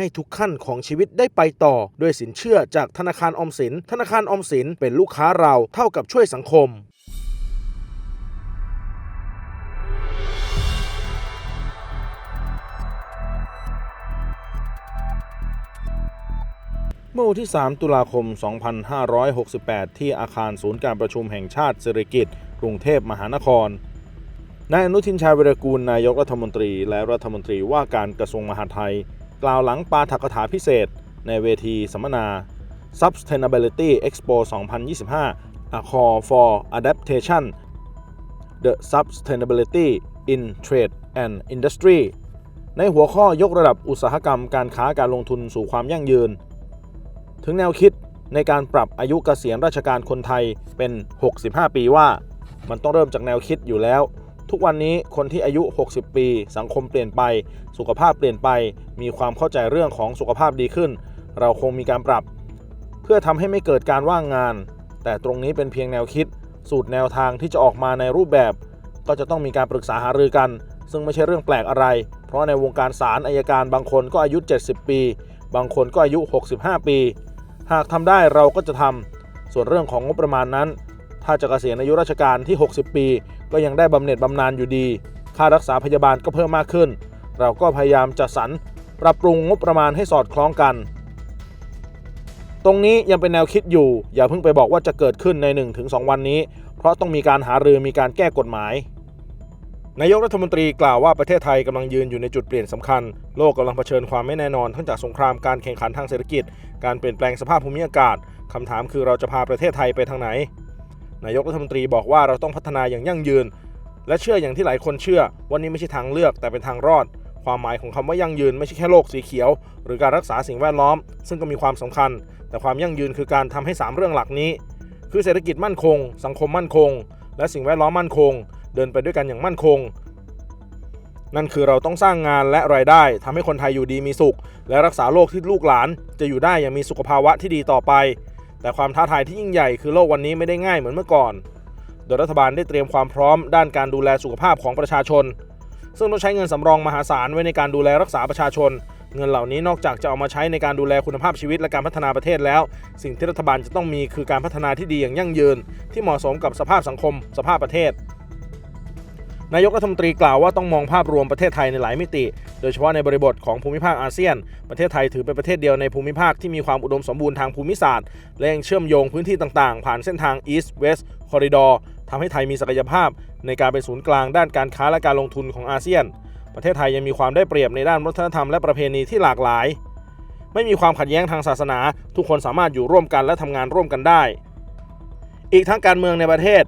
ให้ทุกขั้นของชีวิตได้ไปต่อ ด้วยสินเชื่อจากธนาคารออมสิน ธนาคารออมสินเป็นลูกค้าเราเท่ากับช่วยสังคมเมื่อวันที่ 3 ตุลาคม 2568 ที่อาคารศูนย์การประชุมแห่งชาติเศรษฐกิจกรุงเทพมหานคร นายอนุทินชาญวิรกูล นายกรัฐมนตรี และรัฐมนตรีว่าการกระทรวงมหาดไทย กล่าวหลังปาฐกถาพิเศษ ในเวทีสัมมนา Sustainability Expo 2025 A Call for Adaptation The Sustainability in Trade and Industry ในหัวข้อยกระดับอุตสาหกรรมการค้าการลงทุนสู่ความยั่งยืน ถึงแนวคิดในการปรับอายุเกษียณราชการคนไทยเป็น 65 ปีว่า มันต้องเริ่มจากแนวคิดอยู่แล้ว ทุกวันนี้คนที่อายุ 60 ปี สังคมเปลี่ยนไป สุขภาพเปลี่ยนไป มีความเข้าใจเรื่องของสุขภาพดีขึ้น เราคงมีการปรับ เพื่อทำให้ไม่เกิดการว่างงาน แต่ตรงนี้เป็นเพียงแนวคิด สูตรแนวทางที่จะออกมาในรูปแบบ ก็จะต้องมีการปรึกษาหารือกัน ซึ่งไม่ใช่เรื่องแปลกอะไร เพราะในวงการศาลอายการบางคนก็อายุ 70 ปี บางคนก็อายุ 65 ปี หากทำได้เราก็จะทำส่วนเรื่องของงบประมาณนั้น ถ้าจะเกษียณอายุราชการที่ 60 ปี ก็ยังได้บำเหน็จบำนาญอยู่ดี ค่ารักษาพยาบาลก็เพิ่มมากขึ้น เราก็พยายามจัดสรรปรับปรุงงบประมาณให้สอดคล้องกัน ตรงนี้ยังเป็นแนวคิดอยู่ อย่าเพิ่งไปบอกว่าจะเกิดขึ้นใน 1-2 วันนี้ เพราะต้องมีการหารือมีการแก้กฎหมายนายกรัฐมนตรีกล่าวว่าประเทศไทยกำลังยืนอยู่ในจุดเปลี่ยนสำคัญ โลกกำลังเผชิญความไม่แน่นอนทั้งจากสงครามการแข่งขันทางเศรษฐกิจ การเปลี่ยนแปลงสภาพภูมิอากาศคำถามคือเราจะพาประเทศไทยไปทางไหน นายกรัฐมนตรีบอกว่าเราต้องพัฒนาอย่างยั่งยืน และเชื่ออย่างที่หลายคนเชื่อว่านี่ไม่ใช่ทางเลือกแต่เป็นทางรอด ความหมายของคำว่ายั่งยืนไม่ใช่แค่โลกสีเขียว หรือการรักษาสิ่งแวดล้อม ซึ่งก็มีความสำคัญ แต่ความยั่งยืนคือการทำให้สามเรื่องหลักนี้ คือเศรษฐกิจมั่นคง สังคมมั่นคง และสิ่งแวดล้อมมั่นคง เดินไปด้วยกันอย่างมั่นคงนั่นคือเราต้องสร้างงานและรายได้ทำให้คนไทยอยู่ดีมีสุข และรักษาโลกที่ลูกหลาน จะอยู่ได้อย่างมีสุขภาวะที่ดีต่อไป แต่ความท้าทายที่ยิ่งใหญ่คือโลกวันนี้ไม่ได้ง่ายเหมือนเมื่อก่อน โดยรัฐบาลได้เตรียมความพร้อมด้านการดูแลสุขภาพของประชาชน ซึ่งต้องใช้เงินสำรองมหาศาลไว้ในการดูแลรักษาประชาชน เงินเหล่านี้นอกจากจะเอามาใช้ในการดูแลคุณภาพชีวิตและการพัฒนาประเทศแล้ว สิ่งที่รัฐบาลจะต้องมีคือการพัฒนาที่ดีอย่างยั่งยืน ที่เหมาะสมกับสภาพสังคม สภาพประเทศ นายกรัฐมนตรีกล่าวว่าต้องมองภาพรวมประเทศไทยในหลายมิติ โดยเฉพาะในบริบทของภูมิภาคอาเซียน ประเทศไทยถือเป็นประเทศเดียวในภูมิภาคที่มีความอุดมสมบูรณ์ทางภูมิศาสตร์และยังเชื่อมโยงพื้นที่ต่างๆ ผ่านเส้นทาง East West Corridor ทำให้ไทยมีศักยภาพ ในการเป็นศูนย์กลางด้านการค้าและการลงทุนของอาเซียน ประเทศไทยยังมีความได้เปรียบในด้านวัฒนธรรมและประเพณีที่หลากหลาย ไม่มีความขัดแย้งทางศาสนา ทุกคนสามารถอยู่ร่วมกันและทำงานร่วมกันได้ อีกทั้งการเมืองในประเทศ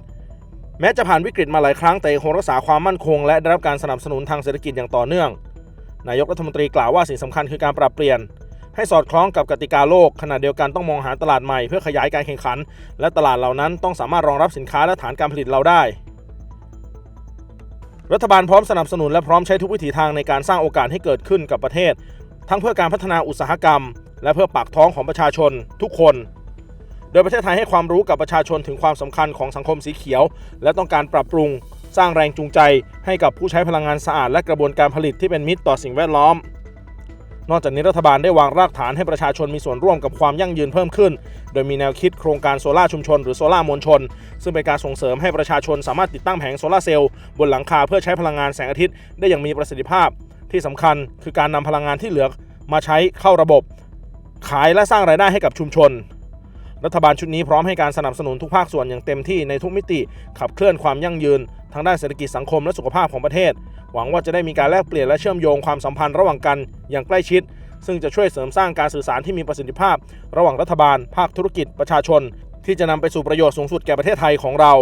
แม้จะผ่านวิกฤตมาหลายครั้งแต่ยังคงรักษาความมั่นคง และได้รับการสนับสนุนทางเศรษฐกิจอย่างต่อเนื่อง นายกรัฐมนตรีกล่าวว่าสิ่งสำคัญคือการปรับเปลี่ยน ให้สอดคล้องกับกติกาโลก ขณะเดียวกันต้องมองหาตลาดใหม่เพื่อขยายการแข่งขัน และตลาดเหล่านั้นต้องสามารถรองรับสินค้าและฐานการผลิตเราได้ รัฐบาลพร้อมสนับสนุนและพร้อมใช้ทุกวิถีทางในการสร้างโอกาสให้เกิดขึ้นกับประเทศ ทั้งเพื่อการพัฒนาอุตสาหกรรม และเพื่อปากท้องของประชาชน ทุกคน โดยประเทศไทยให้ความรู้กับประชาชนถึงความสำคัญของสังคมสีเขียว และต้องการปรับปรุง สร้างแรงจูงใจ ให้กับผู้ใช้พลังงานสะอาดและกระบวนการผลิตที่เป็นมิตรต่อสิ่งแวดล้อม นอกจากนี้รัฐบาลได้วางรากฐานให้ประชาชนมีส่วนร่วมกับความยั่งยืนเพิ่มขึ้น โดยมีแนวคิดโครงการโซล่าชุมชน หรือโซล่ามวลชน ซึ่งเป็นการส่งเสริมให้ประชาชนสามารถติดตั้งแผงโซล่าเซลล์บนหลังคาเพื่อใช้พลังงานแสงอาทิตย์ได้อย่างมีประสิทธิภาพ ที่สำคัญคือการนำพลังงานที่เหลือมาใช้เข้าระบบ ขายและสร้างรายได้ให้กับชุมชน รัฐบาลชุดนี้พร้อมให้การสนับสนุนทุกภาคส่วนอย่างเต็มที่ในทุกมิติ ขับเคลื่อนความยั่งยืน ทางด้านเศรษฐกิจสังคมและสุขภาพของประเทศ หวังว่าจะได้มีการแลกเปลี่ยนและเชื่อมโยงความสัมพันธ์ระหว่างกันอย่างใกล้ชิด ซึ่งจะช่วยเสริมสร้างการสื่อสารที่มีประสิทธิภาพ ระหว่างรัฐบาล ภาคธุรกิจประชาชน ที่จะนำไปสู่ประโยชน์สูงสุดแก่ประเทศไทยของเรา